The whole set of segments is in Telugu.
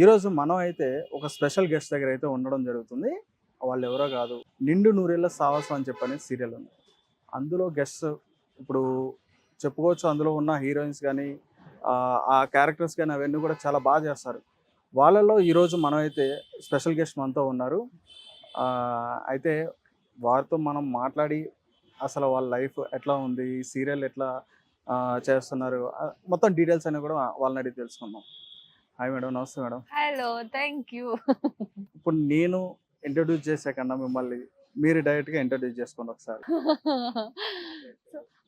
ఈరోజు మనం అయితే ఒక స్పెషల్ గెస్ట్ దగ్గర అయితే ఉండడం జరుగుతుంది. వాళ్ళు ఎవరో కాదు. నిండు నూరేళ్ళ సాహసం అని చెప్పనే సీరియల్ ఉంది. అందులో గెస్ట్ ఇప్పుడు చెప్పుకోవచ్చు అందులో ఉన్న హీరోయిన్స్ కానీ ఆ క్యారెక్టర్స్ కానీ అవన్నీ కూడా చాలా బాగా చేస్తారు. వాళ్ళలో ఈరోజు మనం అయితే స్పెషల్ గెస్ట్ మనతో ఉన్నారు. అయితే వారితో మనం మాట్లాడి అసలు వాళ్ళ లైఫ్ ఎట్లా ఉంది ఈ సీరియల్ ఎట్లా చేస్తున్నారు మొత్తం డీటెయిల్స్ అనేవి కూడా వాళ్ళని అడిగి తెలుసుకుందాం. హాయ్ మేడం నమస్తే మేడం హలో థ్యాంక్ యూ ఇప్పుడు నేను ఇంట్రడ్యూస్ చేసాకన్నా మిమ్మల్ని మీరు డైరెక్ట్గా ఇంట్రడ్యూస్ చేసుకోండి ఒకసారి.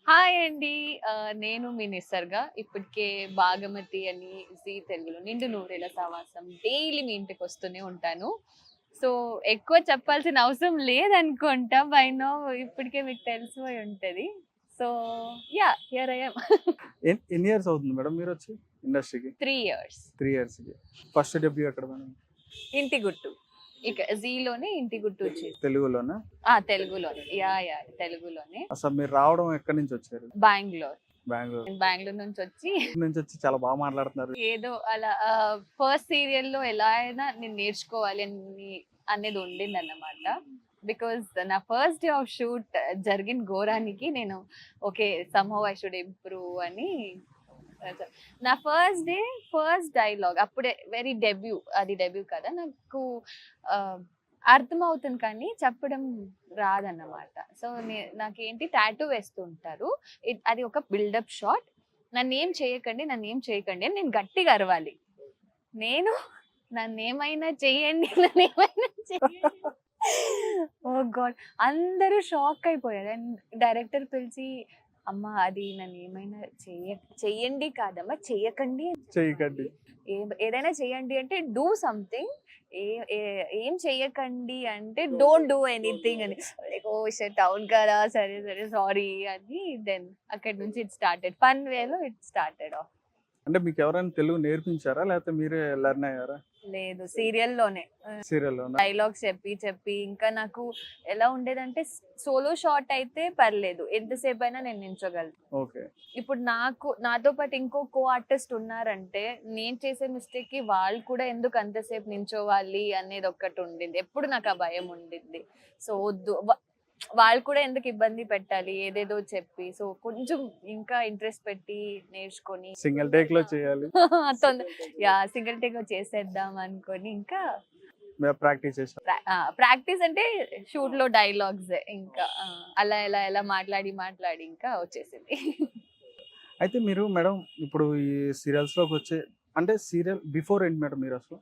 హాయ్ అండి. నేను మీ నిసర్గా. ఇప్పటికే భాగమతి అని జీ తెలుగులో నిండు నూరేల సావాసం డైలీ మీ ఇంటికి వస్తూనే ఉంటాను. సో ఎక్కువ చెప్పాల్సిన అవసరం లేదనుకుంటా. బై నో ఇప్పటికే మీకు తెలిసిపోయి ఉంటుంది. సో యా హియర్ ఐఎమ్ ఎన్- ఎన్ని ఇయర్స్ అవుతుంది మేడం మీరు వచ్చి? ఇండస్ట్రీకి? Three years. త్రీ ఇయర్స్కి. ఫస్ట్ డెబ్యూ ఎక్కడ ఇంటి గుట్టు ఇక జీలోనే ఇంటి గుట్టు వచ్చేసి తెలుగులోనే? ఆ తెలుగులోనే. యా యా తెలుగులోనే. అసలు మీరు రావడం ఎక్కడి నుంచి వచ్చారు? బెంగళూరు. బెంగళూరు. బెంగళూరు నుంచి వచ్చి నుంచి వచ్చి చాలా బాగా మాట్లాడుతున్నారు. ఏదో అలా ఫస్ట్ సీరియల్లో ఎలా అయినా నేను నేర్చుకోవాలి అని అనేది ఉండింది అన్నమాట బికాస్ నా ఫస్ట్ డే ఆఫ్ షూట్ జరిగిన ఘోరానికి నేను okay somehow I should improve అని నా ఫస్ట్ డే ఫస్ట్ డైలాగ్ అప్పుడే వెరీ డెబ్యూ అది డెబ్యూ కదా. నాకు అర్థమవుతుంది కానీ చెప్పడం రాదన్నమాట. సో నాకేంటి టాటూ వేస్తుంటారు. అది ఒక బిల్డప్ షాట్ నన్ను ఏం చేయకండి నన్ను ఏం చేయకండి అని నేను గట్టిగా అరవాలి. నేను నన్ను ఏమైనా చెయ్యండి నన్ను ఏమైనా చెయ్యండి ఓ గాడ్ అందరూ షాక్ అయిపోయారు. అండ్ డైరెక్టర్ పిలిచి అమ్మ అది నన్ను ఏమైనా చెయ్య చెయ్యండి కాదమ్మా చెయ్యకండి చేయకండి ఏ- ఏదైనా చేయండి అంటే డూ సంథింగ్. ఏ ఏ- ఏం చెయ్యకండి అంటే డోంట్ డూ ఎనీథింగ్ అని. లైక్ ఓ షట్ అవుట్ కదా సరే సరే సారీ అని దెన్ అక్కడి నుంచి ఇట్ స్టార్టెడ్. ఫన్ వేలో ఇట్ స్టార్టెడ్ ఆఫ్. అంటే మీకు ఎవరైనా తెలుగు నేర్పించారా? లేకపోతే మీరే లెర్న్ అయ్యారా? లేదు సీరియల్లోనే. సీరియల్లో డైలాగ్స్ చెప్పి చెప్పి ఇంకా నాకు ఎలా ఉండేదంటే సోలో షాట్ అయితే పర్లేదు ఎంతసేపు అయినా నేను నించోగలను ఓకే. ఇప్పుడు నాకు నాతో పాటు ఇంకో కో ఆర్టిస్ట్ ఉన్నారంటే నేను చేసే మిస్టేక్కి వాళ్ళు కూడా ఎందుకు అంతసేపు నించోవాలి అనేది ఒక్కటి ఉండింది. ఎప్పుడు నాకు ఆ భయం ఉండింది. సో వద్దు వాళ్ళు కూడా ఎందుకు ఇబ్బంది పెట్టాలి? ఏదేదో చెప్పి సో కొంచెం ఇంకా ఇంట్రెస్ట్ పెట్టి నేర్చుకొని సింగిల్ టేక్లో చేయాలి. యా సింగిల్ టేక్ చేసేద్దాం అనుకొని ఇంకా ప్రాక్టీస్ ప్రాక్టీస్ అంటే షూట్లో డైలాగ్స్ ఇంకా అలా ఎలా ఎలా మాట్లాడి మాట్లాడి ఇంకా వచ్చేసింది. అయితే మీరు మేడం ఇప్పుడు ఈ సీరియల్స్లోకి వచ్చే అంటే సీరియల్ బిఫోర్ ఏంటి మేడం మీరు అసలు?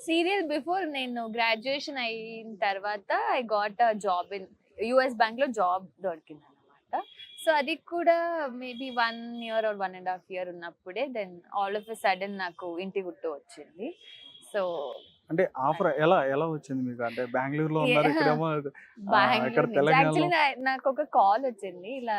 సీరియల్ బిఫోర్ నేను గ్రాడ్యుయేషన్ అయిన తర్వాత I got a job in US బ్యాంక్లో జాబ్ దొరికింది అనమాట సో అది కూడా maybe one year or one and half year ఉన్నప్పుడే then all of a sudden నాకు ఇంటి గుట్టు వచ్చింది. సో అంటే ఆఫర్ ఎలా ఎలా వచ్చింది మీకు? అంటే బెంగళూరులో ఉన్నారు ఇక్కడేమో ఇక్కడ తెలంగాణలో- యాక్చువల్లీ నాకు ఒక కాల్ వచ్చింది. ఇలా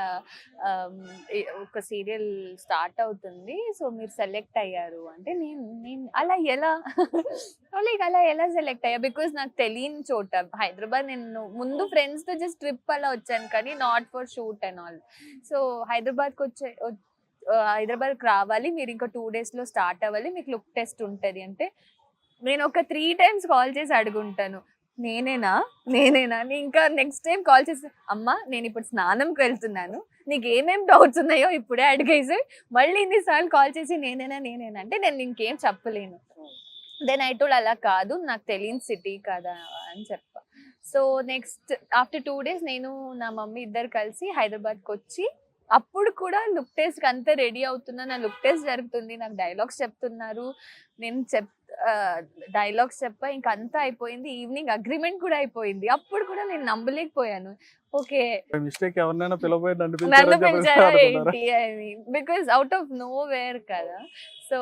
ఒక సీరియల్ స్టార్ట్ అవుతుంది. సో మీరు సెలెక్ట్ అయ్యారు అంటే నేను నేను అలా ఎలా? లైక్ అలా ఎలా సెలెక్ట్ అయ్యా? బికాస్ నాకు తెలియని చోట హైదరాబాద్ నేను ముందు ఫ్రెండ్స్తో జస్ట్ ట్రిప్ అలా వచ్చాను కానీ not for shoot and all so హైదరాబాద్కి వచ్చే హైదరాబాద్కి రావాలి. మీరు ఇంకా టూ డేస్లో స్టార్ట్ అవ్వాలి. మీకు లుక్ టెస్ట్ ఉంటది అంటే నేను ఒక త్రీ టైమ్స్ కాల్ చేసి అడుగుంటాను. నేనేనా? నేనేనా? అని ఇంకా నెక్స్ట్ టైం కాల్ చేసి అమ్మ నేను ఇప్పుడు స్నానంకి వెళ్తున్నాను. నీకు ఏమేమి డౌట్స్ ఉన్నాయో ఇప్పుడే అడిగేసి మళ్ళీ ఇన్నిసార్లు కాల్ చేసి నేనేనా? నేనేనా? అంటే నేను ఇంకేం చెప్పలేను. దెన్ ఐ టోల్ అలా కాదు నాకు తెలియని సిటీ కదా అని చెప్పా. So next after two days నేను నా మమ్మీ ఇద్దరు కలిసి హైదరాబాద్కి వచ్చి అప్పుడు కూడా లుక్ టెస్ట్కి అంతా రెడీ అవుతున్నా. నా లుక్ టెస్ట్ జరుగుతుంది నాకు డైలాగ్స్ చెప్తున్నారు. నేను చెప్ డైలాగ్స్ చెప్పా ఇంకా అంతా అయిపోయింది. ఈవినింగ్ అగ్రిమెంట్ కూడా అయిపోయింది. అప్పుడు కూడా నేను నమ్మలేకపోయాను. ఓకే. మిస్టేక్ ఎవరినైనా because out of know where కదా. సో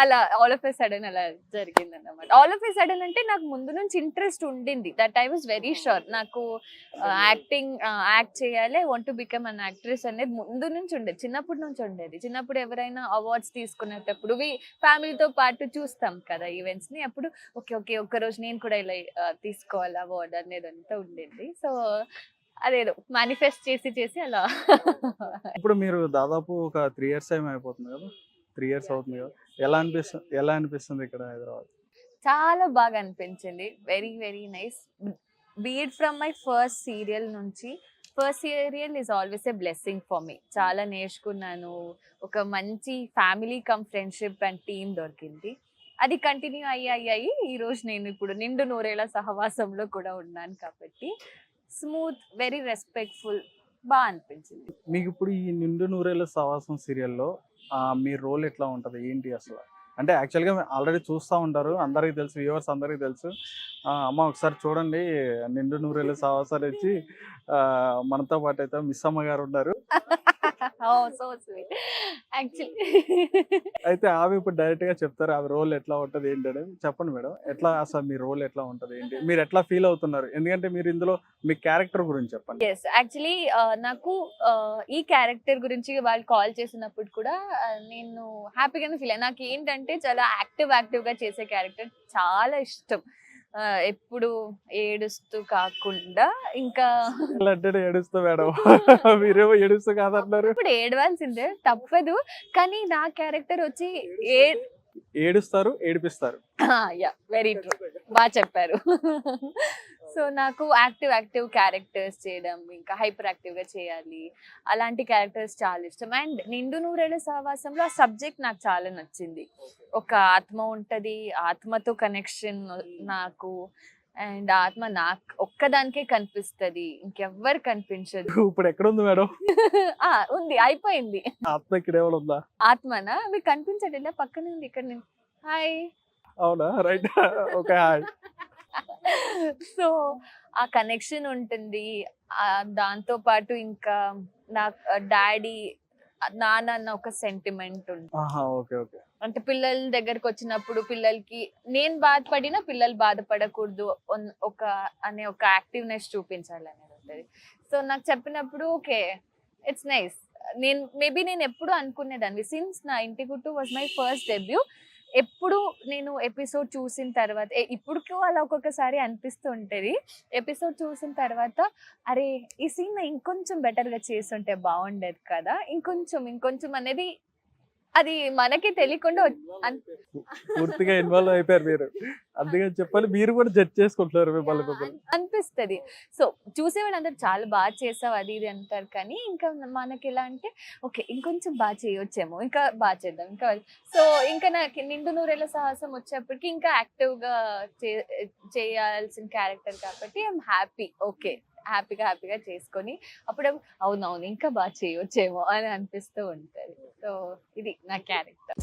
అలా ఆల్ ఆఫ్ ఎ సడన్ అలా జరిగింది అన్నమాట ఆల్ ఆఫ్ ఎ సడన్ అంటే నాకు ముందు నుంచి ఇంట్రెస్ట్ ఉండింది. That I was very sure నాకు యాక్టింగ్ యాక్ట్ చేయాలి. Want to become an actress అనేది ముందు నుంచి ఉండేది. చిన్నప్పటి నుంచి ఉండేది. చిన్నప్పుడు ఎవరైనా అవార్డ్స్ తీసుకునేటప్పుడు ఫ్యామిలీతో పాటు చూస్తాం కదా. ఈవెంట్స్ని. అప్పుడు ఓకే ఓకే ఒక్క రోజు నేను కూడా ఇలా తీసుకోవాలి అవార్డ్ అనేది అంతా ఉండేది. సో అదేదో మేనిఫెస్ట్ చేసి చేసి అలా. ఇప్పుడు మీరు దాదాపు ఒక త్రీ ఇయర్స్ టైం అయిపోతుంది కదా? త్రీ ఇయర్స్ అవుతుంది కదా? ఎలా అనిపిస్తుంది ఎలా అనిపిస్తుంది ఇక్కడ హైదరాబాద్? చాలా బాగా అనిపించింది. Very very nice beat from my first serial నుంచి first serial is always a blessing for me చాలా నేర్చుకున్నాను. ఒక మంచి family come friendship and team దొరికింది. అది కంటిన్యూ అయ్యి అయ్యి అయ్యి ఈ రోజు నేను ఇప్పుడు నిండు నూరేళ్ళ సహవాసంలో కూడా ఉన్నాను కాబట్టి స్మూత్ వెరీ రెస్పెక్ట్ఫుల్ బాగా అనిపించింది. మీకు ఇప్పుడు ఈ నిండు నూరేళ్ళ సవాసం సీరియల్లో మీ రోల్ ఎట్లా ఉంటుంది? ఏంటి అసలు? అంటే యాక్చువల్గా ఆల్రెడీ చూస్తూ ఉంటారు అందరికీ తెలుసు వ్యూవర్స్ అందరికీ తెలుసు. ఆ, అమ్మ ఒకసారి చూడండి నిండు నూరేళ్ళ సవాసాలు ఇచ్చి మనతో పాటు అయితే మిస్ అమ్మ గారు ఉన్నారు. సో స్వీట్ యాక్చువల్లీ అయితే ఆమె ఇప్పుడు డైరెక్ట్గా చెప్తారు ఆమె రోల్ ఎట్లా ఉంటుంది ఏంటి అనేది. చెప్పండి మేడం ఎట్లా అసలు మీ రోల్ ఎట్లా ఉంటుంది ఏంటి? మీరు ఎట్లా ఫీల్ అవుతున్నారు? ఎందుకంటే మీరు ఇందులో మీ క్యారెక్టర్ గురించి చెప్పండి. ఎస్ యాక్చువల్లీ నాకు ఈ క్యారెక్టర్ గురించి వాళ్ళు కాల్ చేసినప్పుడు కూడా నేను హ్యాపీగానే ఫీల్ అయ్యాను నాకు ఏంటంటే చాలా యాక్టివ్ యాక్టివ్గా చేసే క్యారెక్టర్ చాలా ఇష్టం. ఎప్పుడు ఏడుస్తూ కాకుండా ఇంకా అంటే ఏడుస్తూ మేడం. మీరేమో ఏడుస్తూ కాదన్నారు ఇప్పుడు ఏడవాల్సిందే తప్పదు. కానీ నా క్యారెక్టర్ వచ్చి ఏ ఏడుస్తారు ఏడిపిస్తారు. Ya very true. బాగా చెప్పారు. సో నాకు యాక్టివ్ యాక్టివ్ క్యారెక్టర్స్ చేయడం ఇంకా హైపర్ యాక్టివ్గా చేయాలి. అలాంటి క్యారెక్టర్స్ చాలా ఇష్టం. అండ్ నిండు నూరేళ్ళ సహవాసంలో ఆ సబ్జెక్ట్ నాకు చాలా నచ్చింది. ఒక ఆత్మ ఉంటది ఆత్మతో కనెక్షన్ నాకు అండ్ ఆత్మ నాకు ఒక్కదానికే కనిపిస్తది. ఇంకెవ్వరు కనిపించదు. ఇప్పుడు ఎక్కడ ఉంది మేడం ఉంది అయిపోయింది. ఆత్మ ఇక్కడ ఉందా? ఆత్మనా? మీకు కనిపించట్లేదా? పక్కనే ఉంది ఇక్కడ నేను హాయ్. అవునా? రైట్. Okay hi. సో ఆ కనెక్షన్ ఉంటుంది. దాంతో పాటు ఇంకా నా డాడీ నాన్న అన్న ఒక సెంటిమెంట్ ఉంటుంది అంటే పిల్లల దగ్గరకు వచ్చినప్పుడు పిల్లలకి నేను బాధపడినా పిల్లలు బాధపడకూడదు ఒక అనే ఒక యాక్టివ్నెస్ చూపించాలి అనేది ఉంటుంది. సో నాకు చెప్పినప్పుడు ఓకే ఇట్స్ నైస్. నేను మేబీ నేను ఎప్పుడు అనుకునేదాన్ని. సిన్స్ నా ఇంటి గుట్టు వాజ్ మై ఫస్ట్ డెబ్యూ ఎప్పుడు నేను ఎపిసోడ్ చూసిన తర్వాత ఇప్పుడు అలా ఒక్కొక్కసారి అనిపిస్తూ ఉంటుంది ఎపిసోడ్ చూసిన తర్వాత అరే ఈ సీన్ ఇంకొంచెం బెటర్గా చేస్తుంటే బాగుండేది కదా ఇంకొంచెం ఇంకొంచెం అనేది అది మనకి తెలియకుండా పూర్తిగా ఇన్వాల్వ్ అయిపోయారు మీరు. అందుకని చెప్పాలి మీరు కూడా జడ్జ్ చేసుకుంటున్నారు మిమ్మల్ని మిమ్మల్ని అనిపిస్తుంది. సో చూసేవాళ్ళు అందరు చాలా బాగా చేసావు అది ఇది అంటారు కానీ ఇంకా మనకి ఎలా అంటే ఓకే ఇంకొంచెం బాగా చేయొచ్చేమో ఇంకా బాగా చేద్దాం ఇంకా సో ఇంకా నాకు నిండు నూరేళ్ళ సాహసం వచ్చేప్పటికి ఇంకా యాక్టివ్గా చేయాల్సిన క్యారెక్టర్ కాబట్టి ఐఎమ్ హ్యాపీ ఓకే హ్యాపీగా హ్యాపీగా చేసుకొని అప్పుడు అవునవును ఇంకా బాగా చేయొచ్చేమో అని అనిపిస్తూ ఉంటుంది. సో ఇది నా క్యారెక్టర్.